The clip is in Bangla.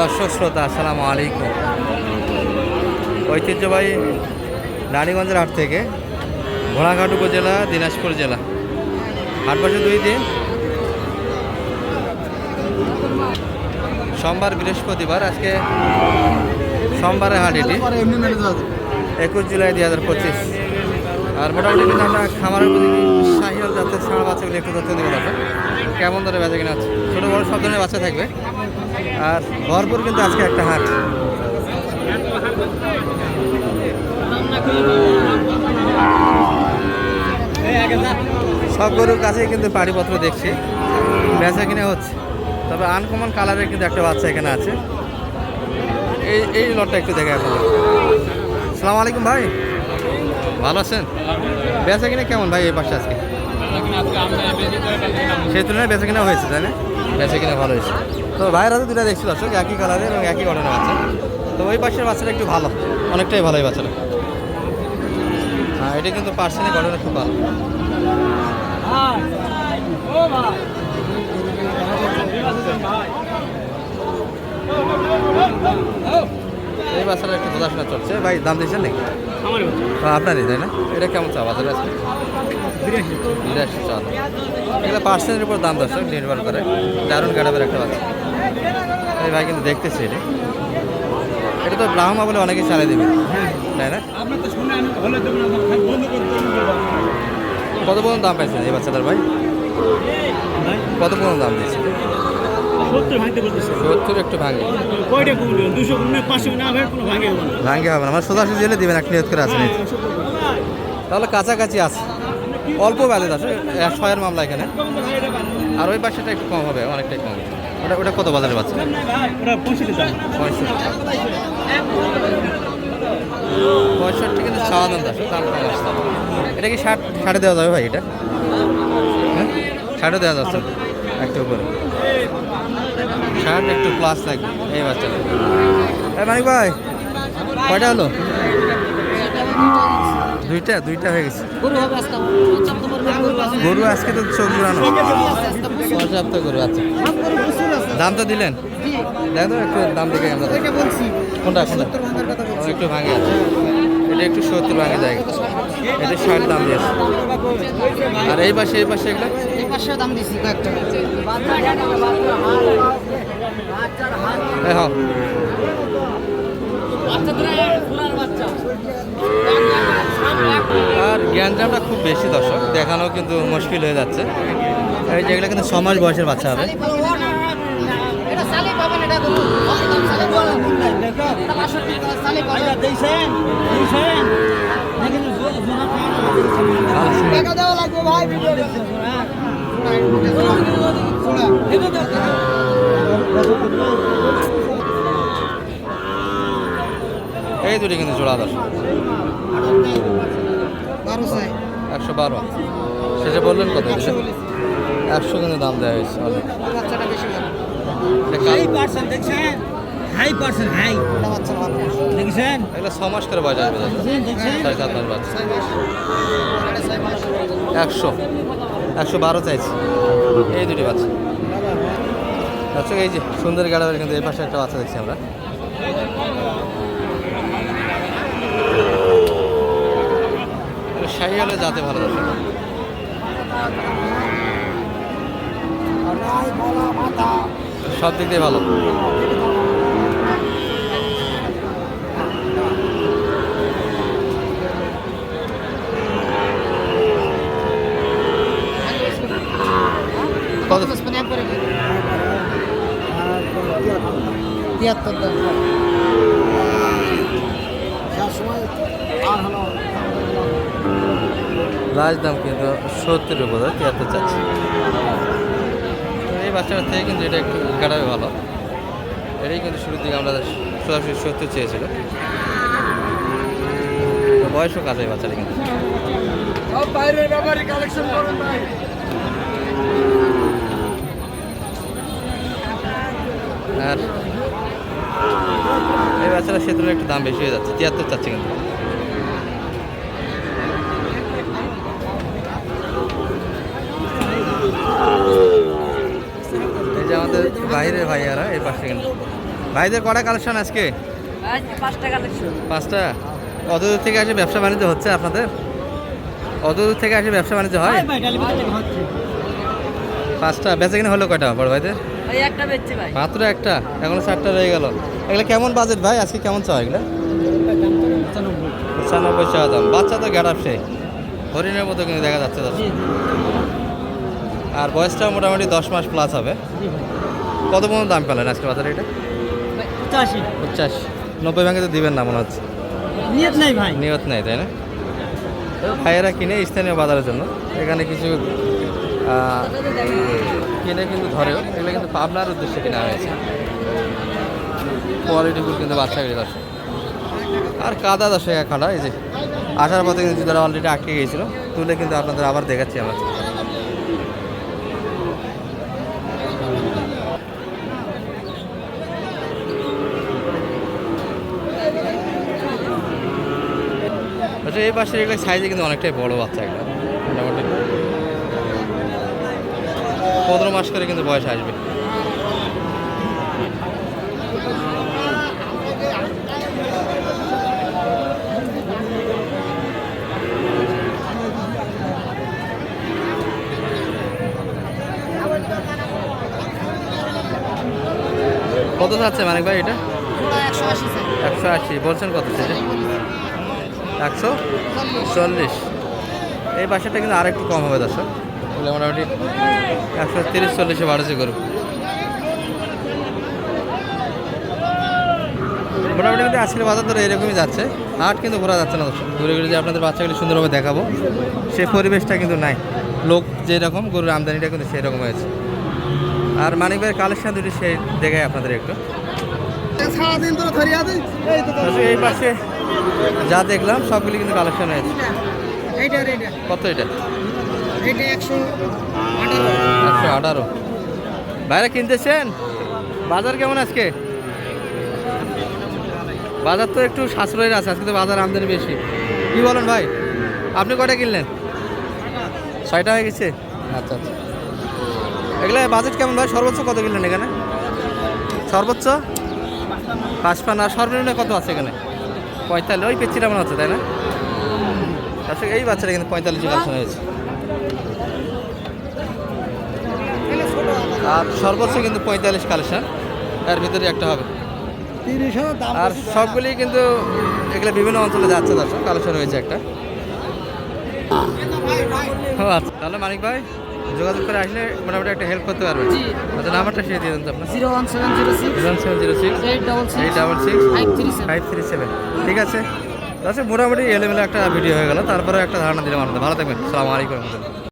দর্শক শ্রোতা, আসসালামু আলাইকুম। ঐতিহ্যবাহী রানীগঞ্জের হাট থেকে ঘোড়াঘাট উপজেলা, দিনাজপুর জেলা। হাট বসে দুই দিন। সোমবার বৃহস্পতিবার, আজকে সোমবারে হাট এটি। একুশ জুলাই দুই হাজার পঁচিশ। আর মোটামুটি কিন্তু আমরা খামারের শাহিয়াল জাতের ছাড়া বাচ্চাগুলি একটু তথ্য দেবো কেমন ধরে বেচা কিনা ছোটো বড় সব ধরনের বাচ্চা থাকবে। আর ভরপুর কিন্তু আজকে একটা হাট। সব গরুর কাছেই কিন্তু পাড়িপত্র দেখছি। বেচা কিনে হচ্ছে। তবে আনকমন কালারের কিন্তু একটা বাচ্চা এখানে আছে। এই এই লটটা একটু দেখে এখন সালাম আলাইকুম ভাই। ভালো আছেন? বেচা কিনা কেমন ভাই এই পাশে আজকে? সেই তুলনায় বেচা কিনা হয়েছে তাই না? বেচা কিনা ভালো হয়েছে। তো ভাইয়ের হাতে দুটা দেখছি দর্শক, একই কালারের এবং একই ঘটনা বাচ্চা। তো ওই পাশের বাচ্চাটা একটু ভালো, অনেকটাই ভালো এই বাচ্চাটা। হ্যাঁ এটা কিন্তু পার্সেন্টের ঘটনা খুব ভালো। এই বাচ্চাটা একটু বোঝাশোনা চলছে। ভাই, দাম দিয়েছেন নাকি? আপনারই তাই না? এটা কেমন চা বাজারে আছে? বিরাশি বিরাশি চা। এগুলো পার্সেন্টের উপর দাম দর্শক নির্ভর করে। দারুণ কাটাবের একটা বাচ্চা। এই ভাই কিন্তু দেখতেছি এটা। এটা তো ব্রাহ্মা বলে অনেকেই চালাই দেবে। তাই না? কত পর্যন্ত দাম পাইছেন এই বাচ্চাটার ভাই। কত পর্যন্ত দাম দিয়েছে? সত্তর ভাঙতে বলতেছে। সত্তর একটু ভাঙে। কয়টা কমবে দুশো কমবে পাঁচশো না ভাই কোনো ভাঙে হবে না। ভাঙে হবে না। আমার হলে দিবেন নিয়ত করে তাহলে কাছাকাছি আছে। অল্প বাজে আছে। ছয়ের মামলা এখানে। আর ওই পাশেটা একটু কম হবে অনেকটাই কম ওটা ওটা কত বাজারে পাচ্ছে পঁয়ষট্টি কিন্তু ছাওয়া দাম দাস দাম কম আসছে এটা কি ষাট ষাটে দেওয়া যাবে ভাই এটা? হ্যাঁ? ষাটে দেওয়া যাচ্ছে। একটু উপরে। ষাট একটু প্লাস লাগবে এই বাচ্চাটা। এই মানিক ভাই কয়টা হলো? দুইটা দুইটা হয়ে গেছে। গরু আজকে তো চোখ ঘুরানো। পর্যাপ্ত গরু আছে। দাম তো দিলেন? দেখো একটু দাম দেখে আমরা কোনটা কোনটা? একটু ভাঙে আছে। এটা একটু সত্তর ভাঙে যায় এটা ষাট দাম দিয়েছে আর এই পাশে এই পাশে এগুলো এই পাশেও দাম দিছি কয়েকটা। আর জ্ঞানজামটা খুব বেশি দর্শক দেখানো কিন্তু মুশকিল হয়ে যাচ্ছে। এই যেগুলো কিন্তু ছ মাস বয়সের বাচ্চা হবে। এটা টাকা সালে পাবেন টাকা দেওয়া লাগবে ভাই এই দুটি কিন্তু জোড়া দশ একশো বারো। সেটা বললেন কত একশো একশো কিন্তু দাম দেওয়া হয়েছে হাই পার্সেন্ট দেখছেন? High percent high. দেখছেন? এগুলো ছ মাস করে আসবে ছয় সাত মাস বাচ্চা একশো। একশো বারো চাইছি। এই দুটি বাচ্চা। আচ্ছা এই যে সুন্দর গাড়াবের কিন্তু এই পাশে একটা বাচ্চা দেখছি আমরা। শাহি হলে যাতে ভালো সব দিক দিয়ে ভালো। কত তিয়াত্তর দাম লাস্ট দাম কিন্তু সত্তরের উপরে তিয়াত্তর চাচ্ছি। এই বাচ্চাটার থেকে কিন্তু এটা একটু কাটাবে ভালো। এটাই কিন্তু শুরুর দিকে আমরা সরাসরি সত্তর চেয়েছিল। বয়সও কাজ হয় বাচ্চাটা কিন্তু। বাইরের ব্যাপারে কালেকশন করুন ভাই। আর এই বাচ্চাটা সে তুলনায় একটু দাম বেশি হয়ে যাচ্ছে তিয়াত্তর চাচ্ছে কিন্তু। এই যে আমাদের বাইরের ভাইয়ারা এই পাশে কিন্তু। ভাইদের কটা কালেকশন আজকে? আজ পাঁচ পাঁচটা? কত দূর থেকে আসে ব্যবসা বাণিজ্য হচ্ছে আপনাদের? কত দূর থেকে আসে ব্যবসা বাণিজ্য হয়? পাঁচটা। বেচে কিনে হলো কয়টা বড় ভাইদের? একটা বেচছি ভাই। মাত্র একটা? এখনও চারটা রয়ে গেল। এগুলো কেমন বাজেট ভাই? আজকে কেমন চাও এগুলো? পঁচানব্বই টাকা দাম। বাচ্চা তো গ্যাট আপসে হরিণের মতো কিন্তু দেখা যাচ্ছে আর বয়সটা মোটামুটি দশ মাস প্লাস হবে। কত পর্যন্ত দাম পেলেন আজকে বাজারে এটা? পঁচাশি। নব্বই ভাঙে তো দিবেন না মনে হচ্ছে। নিয়ত নাই ভাই। নিয়ত নেই তাই না? ভাইয়েরা কিনে স্থানীয় বাজারের জন্য। এখানে কিছু কিনে কিন্তু ধরেও, এগুলো কিন্তু পাবনার উদ্দেশ্যে কেনা হয়েছে। কোয়ালিটিগুলো কিন্তু বাচ্চাগুলি দর্শক। আর কাদা দর্শক খাড়া এই যে আসার পথে কিন্তু যারা অলরেডি আটকে গিয়েছিল তুলে কিন্তু আপনাদের আবার দেখাচ্ছি আমরা। আচ্ছা এই পাশে এগুলো সাইজে কিন্তু অনেকটাই বড় বাচ্চা একটা মোটামুটি। পনেরো মাস করে কিন্তু বয়স আসবে। কত চাচ্ছে মানিক ভাই এটা? একশো আশি। একশো আশি বলছেন কত সেটা একশো চল্লিশ। এই বাসাটা কিন্তু আরেকটু কম হবে, দর্শক। এগুলো মোটামুটি একশো তিরিশ চল্লিশে বাড়ছে গরু। মোটামুটি কিন্তু আজকের বাজার ধরে এরকমই যাচ্ছে। হাট কিন্তু ঘোরা যাচ্ছে না ঘুরে ঘুরে যে আপনাদের বাচ্চাগুলি সুন্দরভাবে দেখাবো সেই পরিবেশটা কিন্তু নাই। লোক যেরকম গরুর আমদানিটা কিন্তু সেরকম হয়েছে। আর মানিক ভাইয়ের কালেকশন দুটি সেই দেখায় আপনাদের একটু। এই পাশে যা দেখলাম সবগুলি কিন্তু কালেকশন হয়েছে। কত এটা? একশো একশো আঠারো। বাইরে কিনতেছেন? বাজার কেমন আজকে? বাজার তো একটু সাশ্রয়ের আছে, আজকে তো বাজার আমদানি বেশি। কি বলেন ভাই? আপনি কটা কিনলেন? ছয়টা হয়ে গেছে? আচ্ছা আচ্ছা। এগুলো বাজেট কেমন ভাই? সর্বোচ্চ কত কিনলেন এখানে? সর্বোচ্চ? পাঁচপান আর সর্বনিম্ন কত আছে এখানে? পঁয়তাল্লিশ। ওই পেচ্ছিটা মনে হচ্ছে, তাই না? আসলে এই বাচ্চাটা কিন্তু পঁয়তাল্লিশ হয়েছে। আর সর্বোচ্চ কিন্তু পঁয়তাল্লিশ কালেকশন এর ভিতরে একটা হবে। তিরিশ আর সবগুলি কিন্তু এগুলো বিভিন্ন অঞ্চলে যাচ্ছে দর্শক কালেকশন রয়েছে একটা। ও আচ্ছা তাহলে মানিক ভাই যোগাযোগ করে আসলে মোটামুটি একটা হেল্প করতে পারবেন। আচ্ছা নাম্বারটা সেই দিয়ে দেন তো আপনার। Zero one seven zero six zero seven zero six eight double eight double six five three five three seven. ঠিক আছে। আচ্ছা মোটামুটি এলেমেলে একটা ভিডিও হয়ে গেল। তারপরে একটা ধারণা দিলাম আপনাদের। ভালো থাকবেন। সালাম আলাইকুম রহমতুল্লাহ।